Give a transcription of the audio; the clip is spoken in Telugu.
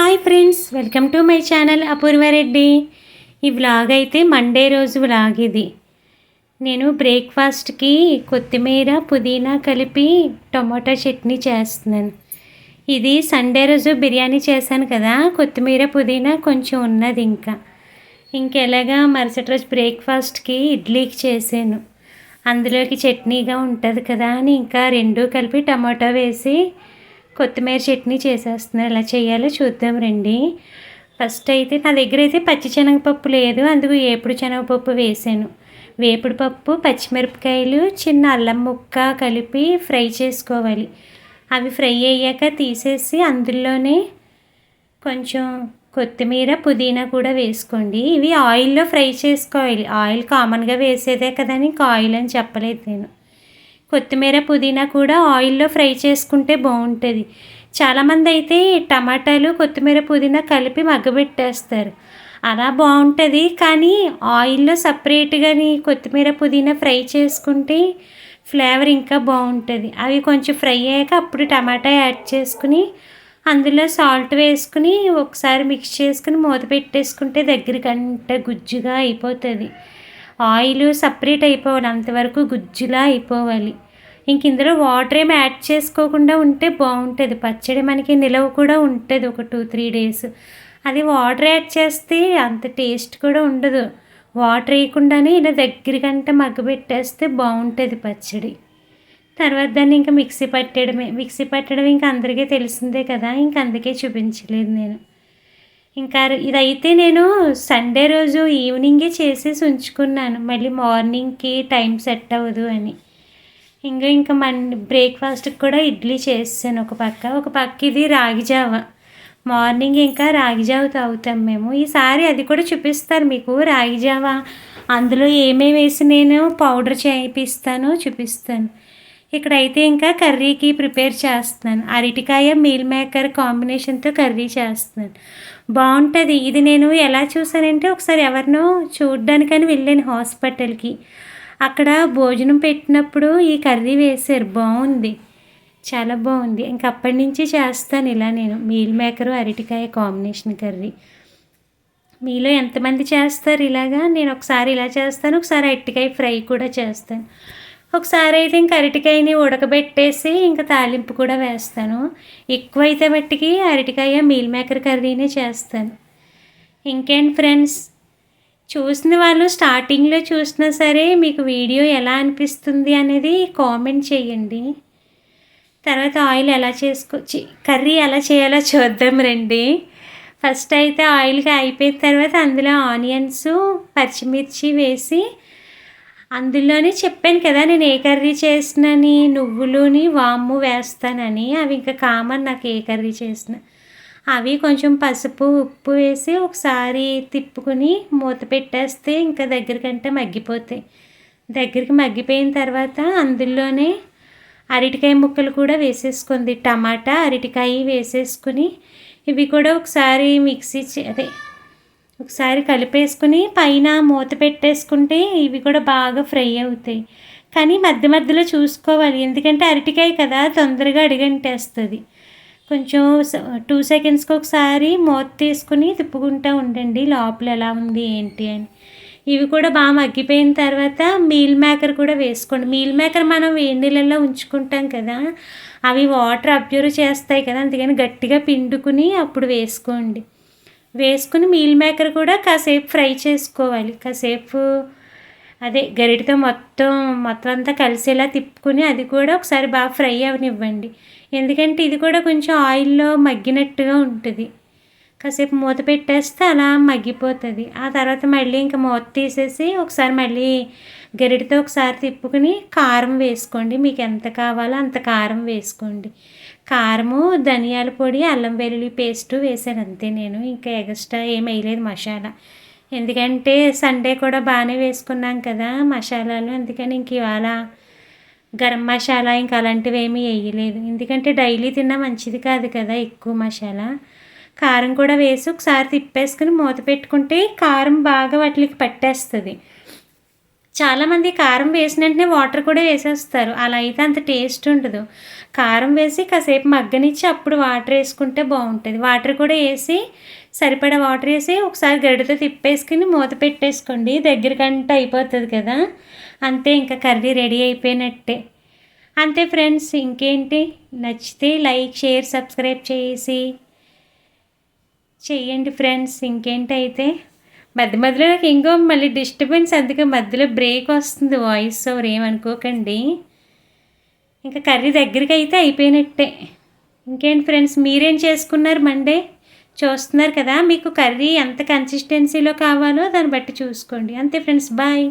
Hi friends welcome to my channel Apoorva Reddy ఈ వ్లాగ్ అయితే మండే రోజు వ్లాగ్ ఇది. నేను బ్రేక్ఫాస్ట్కి కొత్తిమీర పుదీనా కలిపి టొమాటో చట్నీ చేస్తున్నాను. ఇది సండే రోజు బిర్యానీ చేశాను కదా కొత్తిమీర పుదీనా కొంచెం ఉన్నది ఇంకా. ఇంకెలాగా మరుసటి రోజు బ్రేక్ఫాస్ట్కి ఇడ్లీకి చేశాను. అందులోకి చట్నీగా ఉంటుంది కదా అని ఇంకా రెండు కలిపి టమాటో వేసి కొత్తిమీర చట్నీ చేసేస్తున్నారు. ఎలా చేయాలో చూద్దాం రండి. ఫస్ట్ అయితే నా దగ్గర అయితే పచ్చి శనగపప్పు లేదు. అందుకు ఏపుడు శనగపప్పు వేసాను. వేపుడు పప్పు పచ్చిమిరపకాయలు చిన్న అల్లం ముక్క కలిపి ఫ్రై చేసుకోవాలి. అవి ఫ్రై అయ్యాక తీసేసి అందులోనే కొంచెం కొత్తిమీర పుదీనా కూడా వేసుకోండి. ఇవి ఆయిల్లో ఫ్రై చేసుకోవాలి. ఆయిల్ కామన్గా వేసేదే కదా ఇంకా ఆయిల్ అని చెప్పలేదు నేను. కొత్తిమీర పుదీనా కూడా ఆయిల్లో ఫ్రై చేసుకుంటే బాగుంటుంది. చాలామంది అయితే టమాటాలు కొత్తిమీర పుదీనా కలిపి మగ్గబెట్టేస్తారు. అలా బాగుంటుంది కానీ ఆయిల్లో సపరేట్గాని కొత్తిమీర పుదీనా ఫ్రై చేసుకుంటే ఫ్లేవర్ ఇంకా బాగుంటుంది. అవి కొంచెం ఫ్రై అయ్యాక అప్పుడు టమాటా యాడ్ చేసుకుని అందులో సాల్ట్ వేసుకుని ఒకసారి మిక్స్ చేసుకుని మూత పెట్టేసుకుంటే దగ్గరికంటే గుజ్జుగా అయిపోతుంది. ఆయిల్ సపరేట్ అయిపోవాలి అంతవరకు గుజ్జులా అయిపోవాలి. ఇంక ఇందులో వాటర్ ఏమి యాడ్ చేసుకోకుండా ఉంటే బాగుంటుంది. పచ్చడి మనకి నిలవ కూడా ఉంటుంది ఒక టూ త్రీ డేస్. అది వాటర్ యాడ్ చేస్తే అంత టేస్ట్ కూడా ఉండదు. వాటర్ వేయకుండానే ఇలా దగ్గరికంటే మగ్గబెట్టేస్తే బాగుంటుంది పచ్చడి. తర్వాత దాన్ని ఇంకా మిక్సీ పట్టడమే మిక్సీ పట్టడం ఇంకా అందరికీ తెలిసిందే కదా ఇంక అందుకే చూపించలేదు నేను. ఇంకా ఇదైతే నేను సండే రోజు ఈవినింగే చేసేసి ఉంచుకున్నాను. మళ్ళీ మార్నింగ్కి టైం సెట్ అవ్వదు అని. ఇంకా ఇంకా మన్ బ్రేక్ఫాస్ట్కి కూడా ఇడ్లీ చేసాను ఒక పక్క. ఒక పక్క ఇది రాగి జావ. మార్నింగ్ ఇంకా రాగిజావ తాగుతాం మేము. ఈసారి అది కూడా చూపిస్తారు మీకు. రాగి జావ అందులో ఏమేమి వేసి నేను పౌడర్ చేయిస్తానో చూపిస్తాను. ఇక్కడైతే ఇంకా కర్రీకి ప్రిపేర్ చేస్తున్నాను. అరటికాయ మీల్ మేకర్ కాంబినేషన్తో కర్రీ చేస్తున్నాను. బాగుంటుంది. ఇది నేను ఎలా చూసానంటే ఒకసారి ఎవరినో చూడ్డానికని వెళ్ళాను హాస్పిటల్కి. అక్కడ భోజనం పెట్టినప్పుడు ఈ కర్రీ వేశారు. బాగుంది. చాలా బాగుంది. ఇంక అప్పటి నుంచి చేస్తాను ఇలా నేను. మీల్ మేకరు అరటికాయ కాంబినేషన్ కర్రీ. మీలో ఎంతమంది చేస్తారు ఇలాగా? నేను ఒకసారి ఇలా చేస్తాను ఒకసారి అరటికాయ ఫ్రై కూడా చేస్తాను. ఒకసారి అయితే ఇంక అరటికాయని ఉడకబెట్టేసి ఇంకా తాలింపు కూడా వేస్తాను. ఎక్కువైతే మట్టికి అరటికాయ మీల్ మేకర్ కర్రీనే చేస్తాను. ఇంకేంటి ఫ్రెండ్స్? చూసిన వాళ్ళు స్టార్టింగ్లో చూసినా సరే మీకు వీడియో ఎలా అనిపిస్తుంది అనేది కామెంట్ చేయండి. తర్వాత ఆయిల్ ఎలా చేసుకో కర్రీ ఎలా చేయాలో చూద్దాం రండి. ఫస్ట్ అయితే ఆయిల్గా అయిపోయిన తర్వాత అందులో ఆనియన్స్ పచ్చిమిర్చి వేసి అందులోనే చెప్పాను కదా నేను ఏ కర్రీ చేసినని నువ్వులుని వాము వేస్తానని అవి ఇంకా కామన్ నాకు ఏ కర్రీ చేసిన. అవి కొంచెం పసుపు ఉప్పు వేసి ఒకసారి తిప్పుకుని మూత పెట్టేస్తే ఇంకా దగ్గరికంటే మగ్గిపోతాయి. దగ్గరికి మగ్గిపోయిన తర్వాత అందులోనే అరటికాయ ముక్కలు కూడా వేసేసుకుంది. టమాటా అరటికాయ వేసేసుకుని ఇవి కూడా ఒకసారి మిక్సీ అదే ఒకసారి కలిపేసుకుని పైన మూత పెట్టేసుకుంటే ఇవి కూడా బాగా ఫ్రై అవుతాయి. కానీ మధ్య మధ్యలో చూసుకోవాలి. ఎందుకంటే అరటికాయ కదా తొందరగా అడిగంటేస్తుంది. కొంచెం టూ సెకండ్స్కి ఒకసారి మూత తీసుకుని తిప్పుకుంటూ ఉండండి. లోపల ఎలా ఉంది ఏంటి అని. ఇవి కూడా బాగా మగ్గిపోయిన తర్వాత మీల్ మేకర్ కూడా వేసుకోండి. మీల్ మేకర్ మనం వేడి నీళ్ళల్లో ఉంచుకుంటాం కదా అవి వాటర్ అబ్జర్వ్ చేస్తాయి కదా అందుకని గట్టిగా పిండుకుని అప్పుడు వేసుకోండి. వేసుకుని మీల్ మేకర్ కూడా కాసేపు ఫ్రై చేసుకోవాలి. కాసేపు అదే గరిటతో మొత్తం మొత్తం అంతా కలిసేలా తిప్పుకుని అది కూడా ఒకసారి బాగా ఫ్రై అవనివ్వండి. ఎందుకంటే ఇది కూడా కొంచెం ఆయిల్లో మగ్గినట్టుగా ఉంటుంది. కాసేపు మూత పెట్టేస్తే అలా మగ్గిపోతుంది. ఆ తర్వాత మళ్ళీ ఇంకా మూత తీసేసి ఒకసారి మళ్ళీ గరిటతో ఒకసారి తిప్పుకుని కారం వేసుకోండి. మీకు ఎంత కావాలో అంత కారం వేసుకోండి. కారము ధనియాల పొడి అల్లం వెల్లుల్లి పేస్టు వేసాను అంతే నేను. ఇంకా ఎగస్ట్రా ఏం వేయలేదు మసాలా. ఎందుకంటే సండే కూడా బాగానే వేసుకున్నాం కదా మసాలాలు. అందుకని ఇంక ఇవాళ గరం మసాలా ఇంకా అలాంటివి ఏమీ వేయలేదు. ఎందుకంటే డైలీ తిన్నా మంచిది కాదు కదా ఎక్కువ మసాలా. కారం కూడా వేసి ఒకసారి తిప్పేసుకుని మూత పెట్టుకుంటే కారం బాగా వాటికి పట్టేస్తుంది. చాలామంది కారం వేసిన వెంటనే వాటర్ కూడా వేసేస్తారు. అలా అయితే అంత టేస్ట్ ఉండదు. కారం వేసి కాసేపు మగ్గనిచ్చి అప్పుడు వాటర్ వేసుకుంటే బాగుంటుంది. వాటర్ కూడా వేసి సరిపడా వాటర్ వేసి ఒకసారి గడితో తిప్పేసుకుని మూత పెట్టేసుకోండి. దగ్గరకంటే అయిపోతుంది కదా. అంతే ఇంకా కర్రీ రెడీ అయిపోయినట్టే. అంతే ఫ్రెండ్స్ ఇంకేంటి? నచ్చితే లైక్ షేర్ సబ్స్క్రైబ్ చేసి చేయండి ఫ్రెండ్స్ ఇంకేంటి అయితే మధ్య మధ్యలో నాకు ఇంకో మళ్ళీ డిస్టర్బెన్స్ అందుకే మధ్యలో బ్రేక్ వస్తుంది వాయిస్ ఓవర్ ఏమనుకోకండి ఇంకా కర్రీ దగ్గరికి అయితే అయిపోయినట్టే. ఇంకేంటి ఫ్రెండ్స్ మీరేం చేసుకున్నారు మండే? చూస్తున్నారు కదా మీకు కర్రీ ఎంత కన్సిస్టెన్సీలో కావాలో దాన్ని బట్టి చూసుకోండి. అంతే ఫ్రెండ్స్ బాయ్.